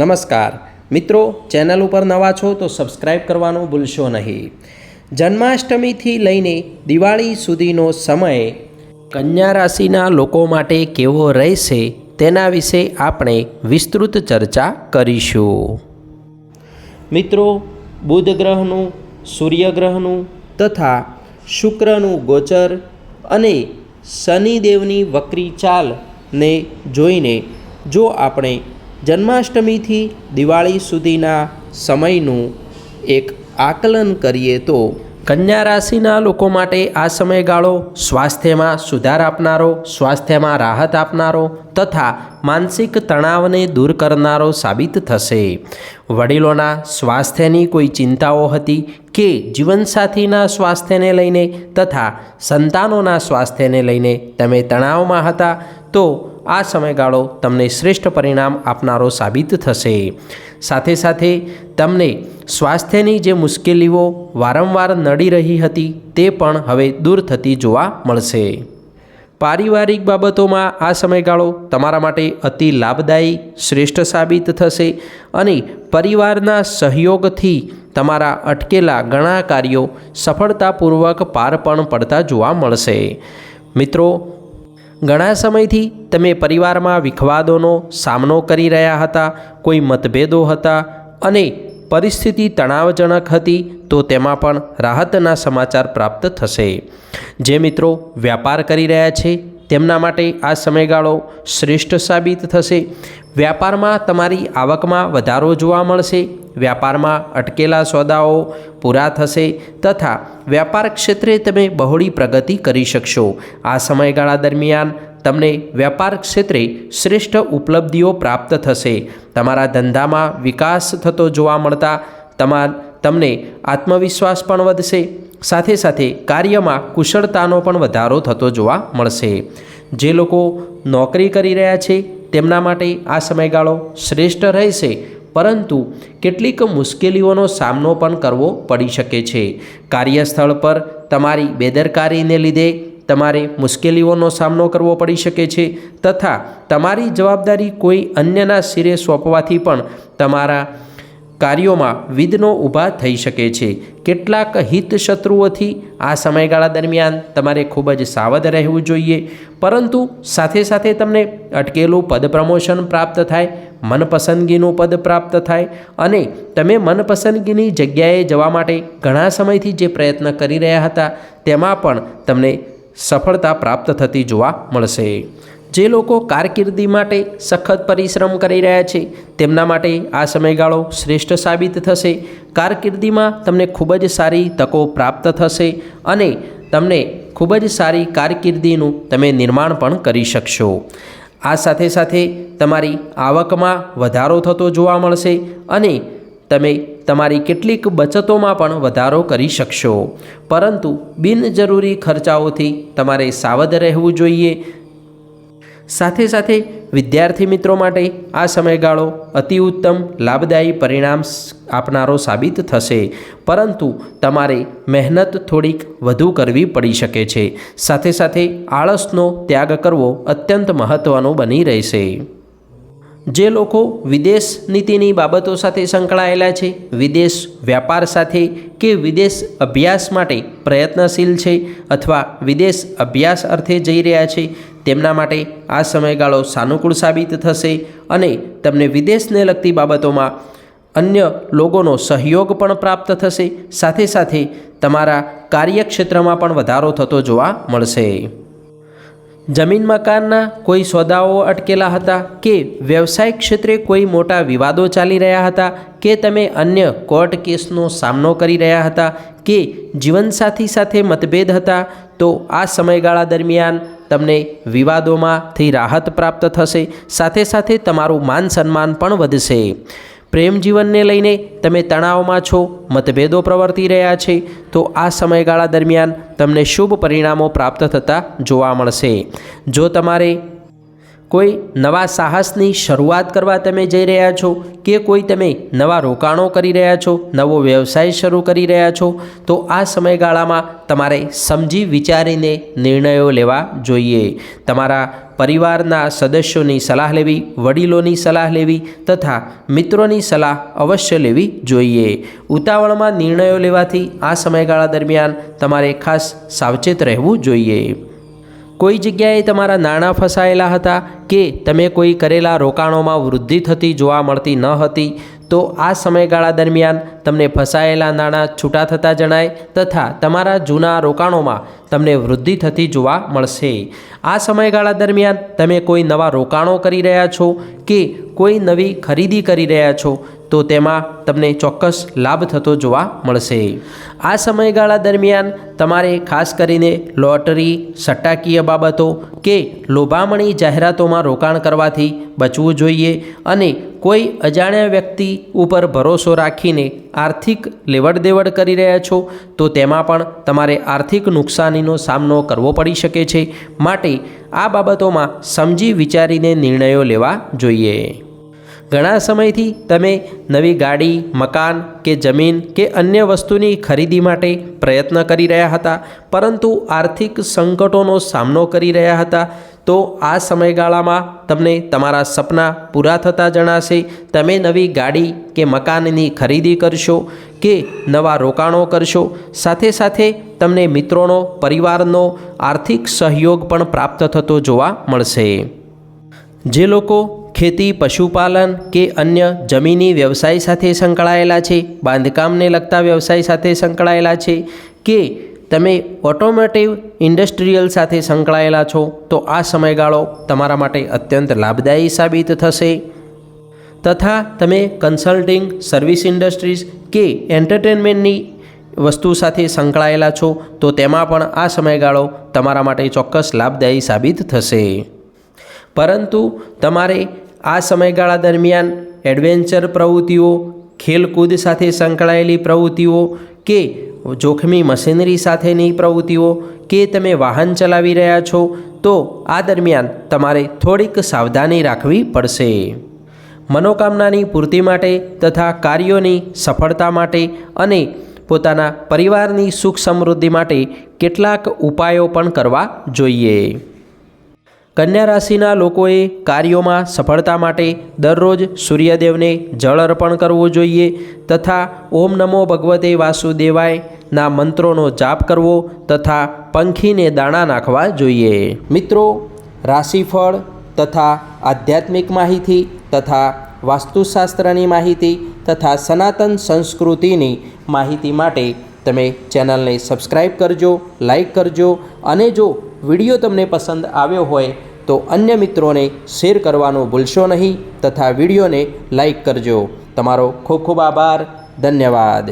નમસ્કાર. મિત્રો, ચેનલ ઉપર નવા છો તો સબસ્ક્રાઈબ કરવાનું ભૂલશો નહીં. જન્માષ્ટમીથી લઈને દિવાળી સુધીનો સમય કન્યા રાશિના લોકો માટે કેવો રહેશે તેના વિશે આપણે વિસ્તૃત ચર્ચા કરીશું. મિત્રો, બુધ ગ્રહનું સૂર્યગ્રહનું તથા શુક્રનું ગોચર અને શનિદેવની વક્રી ચાલને જોઈને જો આપણે જન્માષ્ટમીથી દિવાળી સુધીના સમયનું એક આકલન કરીએ તો કન્યા રાશિના લોકો માટે આ સમયગાળો સ્વાસ્થ્યમાં સુધાર આપનારો, સ્વાસ્થ્યમાં રાહત આપનારો તથા માનસિક તણાવને દૂર કરનારો સાબિત થશે. વડીલોના સ્વાસ્થ્યની કોઈ ચિંતાઓ હતી કે જીવનસાથીના સ્વાસ્થ્યને લઈને તથા સંતાનોના સ્વાસ્થ્યને લઈને તમે તણાવમાં હતા, તો આ સમયગાળો તમને શ્રેષ્ઠ પરિણામ આપનારો સાબિત થશે. સાથે સાથે તમને સ્વાસ્થ્યની જે મુશ્કેલીઓ વારંવાર નડી રહી હતી તે પણ હવે દૂર થતી જોવા મળશે. પારિવારિક બાબતોમાં આ સમયગાળો તમારા માટે અતિ લાભદાયી, શ્રેષ્ઠ સાબિત થશે અને પરિવારના સહયોગથી તમારા અટકેલા ઘણા કાર્યો સફળતાપૂર્વક પાર પણ પડતા જોવા મળશે. મિત્રો ઘણા સમયથી તમે પરિવારમાં વિખવાદોનો સામનો કરી રહ્યા હતા, કોઈ મતભેદો હતા અને પરિસ્થિતિ તણાવજનક હતી, તો તેમાં પણ રાહતના સમાચાર પ્રાપ્ત થશે. જે મિત્રો વ્યાપાર કરી રહ્યા છે, તેમના માટે આ સમયગાળો શ્રેષ્ઠ સાબિત થશે. વ્યાપારમાં તમારી આવકમાં વધારો જોવા મળશે વ્યાપારમાં અટકેલા સોદાઓ પૂરા થશે તથા વ્યાપાર ક્ષેત્રે તમે બહોળી પ્રગતિ કરી શકશો. આ સમયગાળા દરમિયાન તમને વ્યાપાર ક્ષેત્રે શ્રેષ્ઠ ઉપલબ્ધિઓ પ્રાપ્ત થશે. તમારા ધંધામાં વિકાસ થતો જોવા મળતા તમા, તમને આત્મવિશ્વાસ પણ વધશે, સાથે સાથે કાર્યમાં કુશળતાનો પણ વધારો થતો જોવા મળશે. જે લોકો નોકરી કરી રહ્યા છે તેમના માટે આ સમયગાળો શ્રેષ્ઠ રહેશે, પરંતુ કેટલીક મુશ્કેલીઓનો સામનો પણ કરવો પડી શકે છે. કાર્યસ્થળ પર તમારી બેદરકારીને લીધે તમારે મુશ્કેલીઓનો સામનો કરવો પડી શકે છે, તથા તમારી જવાબદારી કોઈ અન્યના શિરે સોંપવાથી પણ તમારા કાર્યોમાં વિઘ્નો ઊભા થઈ શકે છે. કેટલાક હિત શત્રુઓથી આ સમયગાળા દરમિયાન તમારે ખૂબ જ સાવધ રહેવું જોઈએ. પરંતુ સાથે સાથે તમને અટકેલું પદ પ્રમોશન પ્રાપ્ત થાય, મનપસંદગીનું પદ પ્રાપ્ત થાય અને તમે મનપસંદગીની જગ્યાએ જવા માટે ઘણા સમયથી જે પ્રયત્ન કરી રહ્યા હતા, તેમાં પણ તમને સફળતા પ્રાપ્ત થતી જોવા મળશે. જે લોકો કારકિર્દી માટે સખત પરિશ્રમ કરી રહ્યા છે, તેમના માટે આ સમયગાળો શ્રેષ્ઠ સાબિત થશે. કારકિર્દીમાં તમને ખૂબ જ સારી તકો પ્રાપ્ત થશે અને તમને ખૂબ જ સારી કારકિર્દીનું તમે નિર્માણ પણ કરી શકશો. આ સાથે સાથે તમારી આવકમાં વધારો થતો જોવા મળશે અને તમે તમારી કેટલીક બચતોમાં પણ વધારો કરી શકશો. પરંતુ બિનજરૂરી ખર્ચાઓથી તમારે સાવધ રહેવું જોઈએ. સાથે સાથે વિદ્યાર્થી મિત્રો માટે આ સમયગાળો અતિ ઉત્તમ, લાભદાયી પરિણામ આપનારો સાબિત થશે. પરંતુ તમારે મહેનત થોડીક વધુ કરવી પડી શકે છે. સાથે સાથે આળસનો ત્યાગ કરવો અત્યંત મહત્ત્વનો બની રહેશે. જે લોકો વિદેશ નીતિની બાબતો સાથે સંકળાયેલા છે, વિદેશ વ્યાપાર સાથે કે વિદેશ અભ્યાસ માટે પ્રયત્નશીલ છે અથવા વિદેશ અભ્યાસ અર્થે જઈ રહ્યા છે, તેમના માટે આ સમયગાળો સાનુકૂળ સાબિત થશે અને તમને વિદેશને લગતી બાબતોમાં અન્ય લોકોનો સહયોગ પણ પ્રાપ્ત થશે, સાથે સાથે તમારા કાર્યક્ષેત્રમાં પણ વધારો થતો જોવા મળશે. જમીન મકાનના કોઈ સોદાઓ અટકેલા હતા કે વ્યવસાય ક્ષેત્રે કોઈ મોટા વિવાદો ચાલી રહ્યા હતા કે તમે અન્ય કોર્ટ કેસનો સામનો કરી રહ્યા હતા કે જીવનસાથી સાથે મતભેદ હતા, તો આ સમયગાળા દરમિયાન તમને વિવાદોમાંથી રાહત પ્રાપ્ત થશે, સાથે સાથે તમારું માન સન્માન પણ વધશે. પ્રેમ જીવનને લઈને તમે તણાવમાં છો, મતભેદો પ્રવર્તી રહ્યા છે, તો આ સમયગાળા દરમિયાન તમને શુભ પરિણામો પ્રાપ્ત થતાં જોવા મળશે. જો તમારે કોઈ નવા સાહસની શરૂઆત કરવા તમે જઈ રહ્યા છો કે કોઈ તમે નવા રોકાણો કરી રહ્યા છો, નવો વ્યવસાય શરૂ કરી રહ્યા છો, તો આ સમયગાળામાં તમારે સમજી વિચારીને નિર્ણયો લેવા જોઈએ. તમારા પરિવારના સદસ્યોની સલાહ લેવી, વડીલોની સલાહ લેવી તથા મિત્રોની સલાહ અવશ્ય લેવી જોઈએ. ઉતાવળમાં નિર્ણયો લેવાથી આ સમયગાળા દરમિયાન તમારે ખાસ સાવચેત રહેવું જોઈએ. કોઈ જગ્યાએ તમારા નાણાં ફસાયેલા હતા કે તમે કોઈ કરેલા રોકાણોમાં વૃદ્ધિ થતી જોવા મળતી ન હતી, તો આ સમયગાળા દરમિયાન તમને ફસાયેલા નાણાં છૂટા થતા જણાય તથા તમારા જૂના રોકાણોમાં તમને વૃદ્ધિ થતી જોવા મળશે. આ સમયગાળા દરમિયાન તમે કોઈ નવા રોકાણો કરી રહ્યા છો કે કોઈ નવી ખરીદી કરી રહ્યા છો, તો તેમાં તમને ચોક્કસ લાભ થતો જોવા મળશે. આ સમયગાળા દરમિયાન તમારે ખાસ કરીને લોટરી, સટ્ટાકીય બાબતો કે લોભામણી જાહેરાતોમાં રોકાણ કરવાથી બચવું જોઈએ અને કોઈ અજાણ્યા વ્યક્તિ ઉપર ભરોસો રાખીને આર્થિક લેવડ દેવડ કરી રહ્યા છો, તો તેમાં પણ તમારે આર્થિક નુકસાનીનો સામનો કરવો પડી શકે છે. માટે આ બાબતોમાં સમજી વિચારીને નિર્ણયો લેવા જોઈએ. ઘણા સમયથી તમે નવી ગાડી, મકાન કે જમીન કે અન્ય વસ્તુની ખરીદી માટે પ્રયત્ન કરી રહ્યા હતા, પરંતુ આર્થિક સંકટોનો સામનો કરી રહ્યા હતા. તો આ સમયગાળામાં તમને તમારા સપના પૂરા થતા જણાશે. તમે નવી ગાડી કે મકાનની ખરીદી કરશો કે નવા રોકાણો કરશો. સાથે સાથે તમને મિત્રોનો, પરિવારનો આર્થિક સહયોગ પણ પ્રાપ્ત થતો જોવા મળશે. જે લોકો ખેતી, પશુપાલન કે અન્ય જમીની વ્યવસાય સાથે સંકળાયેલા છે, બાંધકામને લગતા વ્યવસાય સાથે સંકળાયેલા છે કે તમે ઓટોમોટિવ ઇન્ડસ્ટ્રીયલ સાથે સંકળાયેલા છો, તો આ સમયગાળો તમારા માટે અત્યંત લાભદાયી સાબિત થશે. તથા તમે કન્સલ્ટિંગ, સર્વિસ ઇન્ડસ્ટ્રીઝ કે એન્ટરટેનમેન્ટની વસ્તુ સાથે સંકળાયેલા છો, તો તેમાં પણ આ સમયગાળો તમારા માટે ચોક્કસ લાભદાયી સાબિત થશે. પરંતુ તમારે આ સમયગાળા દરમિયાન એડવેન્ચર પ્રવૃત્તિઓ ખેલકૂદ સાથે સંકળાયેલી પ્રવૃત્તિઓ કે જોખમી મશીનરી સાથેની પ્રવૃત્તિઓ કે તમે વાહન ચલાવી રહ્યા છો, તો આ દરમિયાન તમારે થોડીક સાવધાની રાખવી પડશે. મનોકામનાની પૂર્તિ માટે તથા કાર્યોની સફળતા માટે અને પોતાના પરિવારની સુખ સમૃદ્ધિ માટે કેટલાક ઉપાયો પણ કરવા જોઈએ. કન્યા રાશિના લોકોએ કાર્યોમાં સફળતા માટે દરરોજ સૂર્યદેવને જળ અર્પણ કરવું જોઈએ તથા ઓમ નમો ભગવતે વાસુદેવાય ના મંત્રોનો જાપ કરવો તથા પંખીને દાણા નાખવા જોઈએ. મિત્રો, રાશિફળ તથા આધ્યાત્મિક માહિતી તથા વાસ્તુશાસ્ત્રની માહિતી તથા સનાતન સંસ્કૃતિની માહિતી માટે તમે ચેનલને સબસ્ક્રાઈબ કરજો લાઈક કરજો અને જો વીડિયો તમને પસંદ આવ્યો હોય તો અન્ય મિત્રોને શેર કરવાનું ભૂલશો નહીં તથા વિડીયોને લાઈક કરજો. તમારો ખૂબ ખૂબ આભાર. ધન્યવાદ.